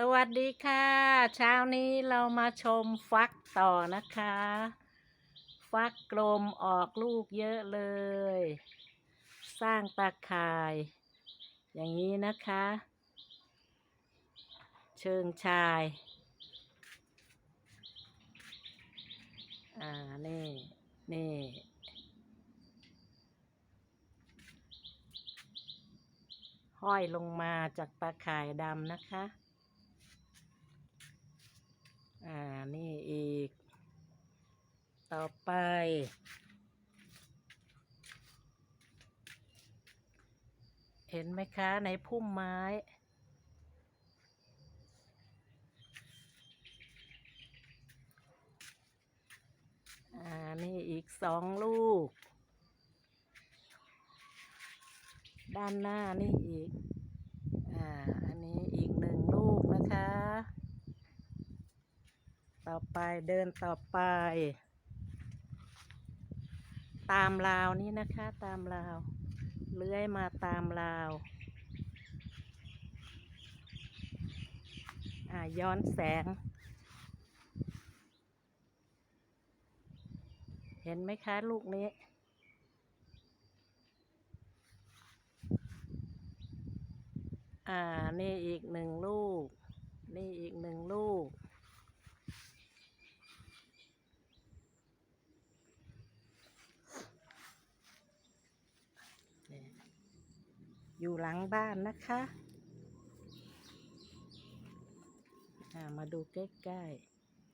สวัสดีค่ะ เช้านี้เรามาชมฟักต่อนะคะ ฟักกลมออกลูกเยอะเลย สร้างตาข่าย อย่างนี้นะคะ เชิงชาย อ่า นี่ นี่ห้อยลงมาจากตาข่ายดำนะคะ อ่า นี่อีก ต่อไป เห็นไหมคะในพุ่มไม้ อ่า นี่อีกสองลูก ด้านหน้านี่อีก อ่า อันนี้อีกหนึ่งลูกนะคะ ต่อไปเดินต่อไป ตามราวนี้นะคะ ตามราว เลื้อยมาตามราวอ่าย้อนแสง เห็นไหมคะลูกนี้ อ่า นี่อีกหนึ่งลูก นี่อีกหนึ่งลูก อยู่หลังบ้านนะคะมาดูใกล้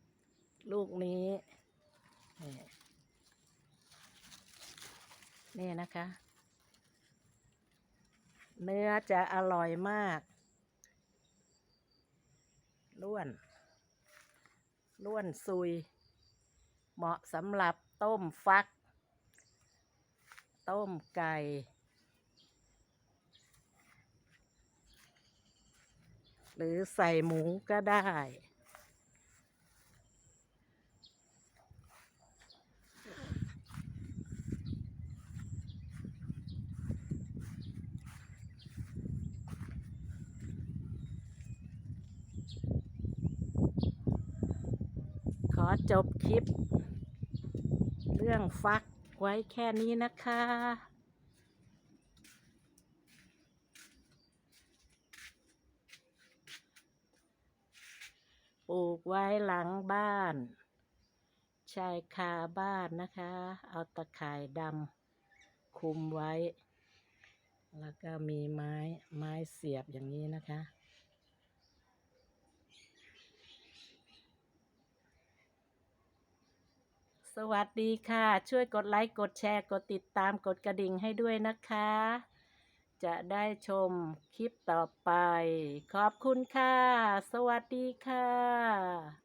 ๆ ลูกนี้นี่นี่นะคะ เนื้อจะอร่อยมาก ล้วน ล้วนซุย เหมาะสำหรับต้มฟัก ต้มไก่ หรือใส่หมูก็ได้ ขอจบคลิป เรื่องฟักไว้แค่นี้นะคะ ปลูกไว้หลังบ้านชายคาบ้านนะคะ เอาตะข่ายดำคุมไว้ แล้วก็มีไม้ไม้เสียบอย่างนี้นะคะ สวัสดีค่ะ ช่วยกดไลค์ กดแชร์ กดติดตาม กดกระดิ่งให้ด้วยนะคะ จะได้ชมคลิปต่อไป ขอบคุณค่ะ สวัสดีค่ะ